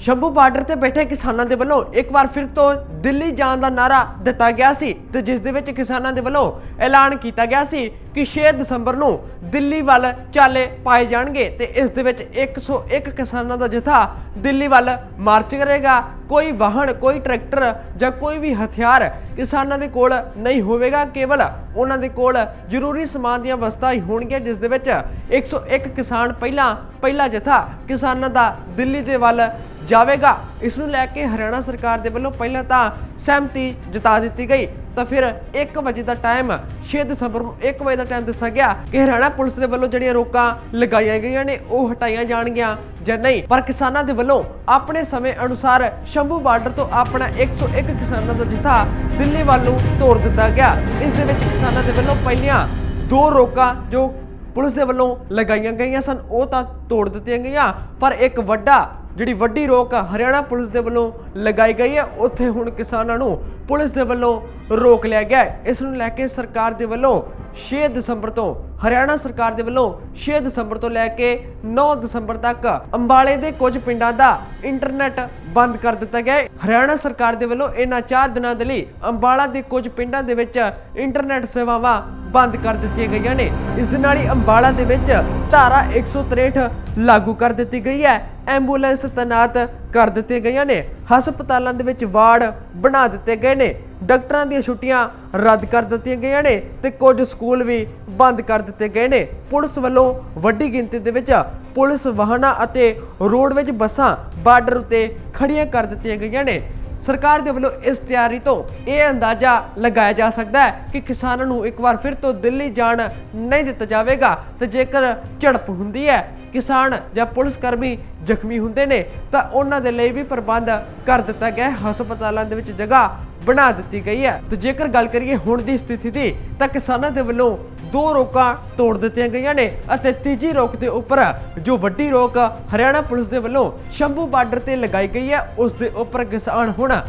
Shambhu border ਤੇ ਬੈਠੇ ਕਿਸਾਨਾਂ ਦੇ ਵੱਲੋਂ ਇੱਕ ਵਾਰ ਫਿਰ ਤੋਂ ਦਿੱਲੀ ਜਾਣ ਦਾ ਨਾਰਾ ਦਿੱਤਾ ਗਿਆ ਸੀ ਤੇ ਜਿਸ ਦੇ ਵਿੱਚ ਕਿਸਾਨਾਂ ਦੇ ਵੱਲੋਂ ਐਲਾਨ ਕੀਤਾ ਗਿਆ ਸੀ ਕਿ 6 ਦਸੰਬਰ ਨੂੰ ਦਿੱਲੀ ਵੱਲ ਚਾਲੇ ਪਾਏ ਜਾਣਗੇ ਤੇ ਇਸ ਦੇ ਵਿੱਚ 101 ਕਿਸਾਨਾਂ ਦਾ ਜਥਾ ਦਿੱਲੀ ਵੱਲ ਮਾਰਚ ਕਰੇਗਾ। ਕੋਈ ਵਾਹਨ, ਕੋਈ ਟਰੈਕਟਰ ਜਾਂ ਕੋਈ ਵੀ ਹਥਿਆਰ ਕਿਸਾਨਾਂ ਦੇ ਕੋਲ ਨਹੀਂ ਹੋਵੇਗਾ। ਕੇਵਲ ਉਹਨਾਂ ਦੇ ਕੋਲ ਜ਼ਰੂਰੀ ਸਮਾਨ ਦੀਆਂ ਵਸਤਾਂ ਹੀ ਹੋਣਗੀਆਂ, ਜਿਸ ਦੇ ਵਿੱਚ 101 ਕਿਸਾਨ ਪਹਿਲਾਂ, ਪਹਿਲਾ ਜਥਾ ਕਿਸਾਨਾਂ ਦਾ ਦਿੱਲੀ ਦੇ ਵੱਲ ਜਾਵੇਗਾ। ਇਸ ਨੂੰ ਲੈ ਕੇ ਹਰਿਆਣਾ ਸਰਕਾਰ ਦੇ ਵੱਲੋਂ ਪਹਿਲਾਂ ਤਾਂ ਸਹਿਮਤੀ ਜਤਾ ਦਿੱਤੀ ਗਈ। ਤਾਂ ਫਿਰ 1 ਵਜੇ ਦਾ ਟਾਈਮ 6 ਦਸੰਬਰ ਨੂੰ 1 ਵਜੇ ਦਾ ਟਾਈਮ ਦੱਸਿਆ ਗਿਆ ਕਿ ਹਰਿਆਣਾ ਪੁਲਿਸ ਦੇ ਵੱਲੋਂ ਜਿਹੜੀਆਂ ਰੋਕਾਂ ਲਗਾਈਆਂ ਗਈਆਂ ਨੇ, ਉਹ ਹਟਾਈਆਂ ਜਾਣਗੀਆਂ ਜਾਂ ਨਹੀਂ। ਪਰ ਕਿਸਾਨਾਂ ਦੇ ਵੱਲੋਂ ਆਪਣੇ ਸਮੇਂ ਅਨੁਸਾਰ ਸ਼ੰਭੂ ਬਾਰਡਰ ਤੋਂ ਆਪਣਾ 101 ਕਿਸਾਨਾਂ ਦਾ ਜਥਾ ਦਿੱਲੀ ਵੱਲ ਨੂੰ ਤੋਰ ਦਿੱਤਾ ਗਿਆ। ਇਸ ਦੇ ਵਿੱਚ ਕਿਸਾਨਾਂ ਦੇ ਵੱਲੋਂ ਪਹਿਲੀਆਂ ਦੋ ਰੋਕਾਂ ਜੋ ਪੁਲਿਸ ਦੇ ਵੱਲੋਂ ਲਗਾਈਆਂ ਗਈਆਂ ਸਨ, ਉਹ ਤਾਂ ਤੋੜ ਦਿੱਤੀਆਂ ਗਈਆਂ। ਪਰ ਇੱਕ ਵੱਡਾ ਜਿਹੜੀ ਵੱਡੀ ਰੋਕ ਹਰਿਆਣਾ ਪੁਲਿਸ ਦੇ ਵੱਲੋਂ ਲਗਾਈ ਗਈ ਹੈ, ਉੱਥੇ ਹੁਣ ਕਿਸਾਨਾਂ ਨੂੰ ਪੁਲਿਸ ਦੇ ਵੱਲੋਂ ਰੋਕ ਲਿਆ ਗਿਆ ਇਸ ਨੂੰ ਲੈ ਕੇ ਸਰਕਾਰ ਦੇ ਵੱਲੋਂ 6 ਦਸੰਬਰ ਤੋਂ ਹਰਿਆਣਾ ਸਰਕਾਰ ਦੇ ਵੱਲੋਂ 6 ਦਸੰਬਰ ਤੋਂ ਲੈ ਕੇ 9 ਦਸੰਬਰ ਤੱਕ ਅੰਬਾਲੇ ਦੇ ਕੁਝ ਪਿੰਡਾਂ ਦਾ ਇੰਟਰਨੈਟ ਬੰਦ ਕਰ ਦਿੱਤਾ ਗਿਆ ਹੈ। ਹਰਿਆਣਾ ਸਰਕਾਰ ਦੇ ਵੱਲੋਂ ਇਹਨਾਂ 4 ਦਿਨਾਂ ਦੇ ਲਈ ਅੰਬਾਲਾ ਦੇ ਕੁਝ ਪਿੰਡਾਂ ਦੇ ਵਿੱਚ ਇੰਟਰਨੈਟ ਸੇਵਾਵਾਂ ਬੰਦ ਕਰ ਦਿੱਤੀਆਂ ਗਈਆਂ ਨੇ। ਇਸ ਦੇ ਨਾਲ ਹੀ ਅੰਬਾਲਾ ਦੇ ਵਿੱਚ ਧਾਰਾ 163 ਲਾਗੂ ਕਰ ਦਿੱਤੀ ਗਈ ਹੈ। ਐਂਬੂਲੈਂਸ ਤੈਨਾਤ ਕਰ ਦਿੱਤੀਆਂ ਗਈਆਂ ਨੇ। ਹਸਪਤਾਲਾਂ ਦੇ ਵਿੱਚ ਵਾਰਡ ਬਣਾ ਦਿੱਤੇ ਗਏ ਨੇ। ਡਾਕਟਰਾਂ ਦੀਆਂ ਛੁੱਟੀਆਂ ਰੱਦ ਕਰ ਦਿੱਤੀਆਂ ਗਈਆਂ ਨੇ ਤੇ ਕੁਝ ਸਕੂਲ ਵੀ ਬੰਦ ਕਰ ਦਿੱਤੇ ਗਏ ਨੇ। ਪੁਲਿਸ ਵੱਲੋਂ ਵੱਡੀ ਗਿਣਤੀ ਦੇ ਵਿੱਚ ਪੁਲਿਸ ਵਾਹਨਾਂ ਅਤੇ ਰੋਡਵੇਜ ਬੱਸਾਂ ਬਾਰਡਰ ਉੱਤੇ ਖੜੀਆਂ ਕਰ ਦਿੱਤੀਆਂ ਗਈਆਂ ਨੇ। ਸਰਕਾਰ ਦੇ ਵੱਲੋਂ ਇਸ ਤਿਆਰੀ ਤੋਂ ਇਹ ਅੰਦਾਜ਼ਾ ਲਗਾਇਆ ਜਾ ਸਕਦਾ ਹੈ ਕਿ ਕਿਸਾਨਾਂ ਨੂੰ ਇੱਕ ਵਾਰ ਫਿਰ ਤੋਂ ਦਿੱਲੀ ਜਾਣ ਨਹੀਂ ਦਿੱਤਾ ਜਾਵੇਗਾ ਤੇ ਜੇਕਰ ਝੜਪ ਹੁੰਦੀ ਹੈ, ਕਿਸਾਨ ਜਾਂ ਪੁਲਿਸ ਕਰਮੀ ਜ਼ਖਮੀ ਹੁੰਦੇ ਨੇ, ਤਾਂ ਉਹਨਾਂ ਦੇ ਲਈ ਵੀ ਪ੍ਰਬੰਧ ਕਰ ਦਿੱਤਾ ਗਿਆ ਹੈ। ਹਸਪਤਾਲਾਂ ਦੇ ਵਿੱਚ ਜਗ੍ਹਾ ਬਣਾ ਦਿੱਤੀ ਗਈ ਹੈ। ਤੇ ਜੇਕਰ ਗੱਲ ਕਰੀਏ ਹੁਣ ਦੀ ਸਥਿਤੀ ਦੀ, ਤਾਂ ਕਿਸਾਨਾਂ ਦੇ ਵੱਲੋਂ ਦੋ ਰੋਕਾਂ ਤੋੜ ਦਿੱਤੀਆਂ ਗਈਆਂ ਨੇ ਅਤੇ ਤੀਜੀ ਰੋਕ ਦੇ ਉੱਪਰ ਜੋ ਵੱਡੀ ਰੋਕ ਹਰਿਆਣਾ ਪੁਲਿਸ ਦੇ ਵੱਲੋਂ ਸ਼ੰਭੂ ਬਾਰਡਰ ਤੇ ਲਗਾਈ ਗਈ ਹੈ, ਉਸ ਦੇ ਉੱਪਰ ਕਿਸਾਨ ਹੁਣ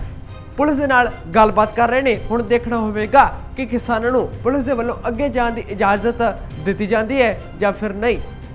ਪੁਲਿਸ ਦੇ ਨਾਲ ਗੱਲਬਾਤ ਕਰ ਰਹੇ ਨੇ। ਹੁਣ ਦੇਖਣਾ ਹੋਵੇਗਾ ਕਿ ਕਿਸਾਨਾਂ ਨੂੰ ਪੁਲਿਸ ਦੇ ਵੱਲੋਂ ਅੱਗੇ ਜਾਣ ਦੀ ਇਜਾਜ਼ਤ ਦਿੱਤੀ ਜਾਂਦੀ ਹੈ ਜਾਂ ਫਿਰ ਨਹੀਂ।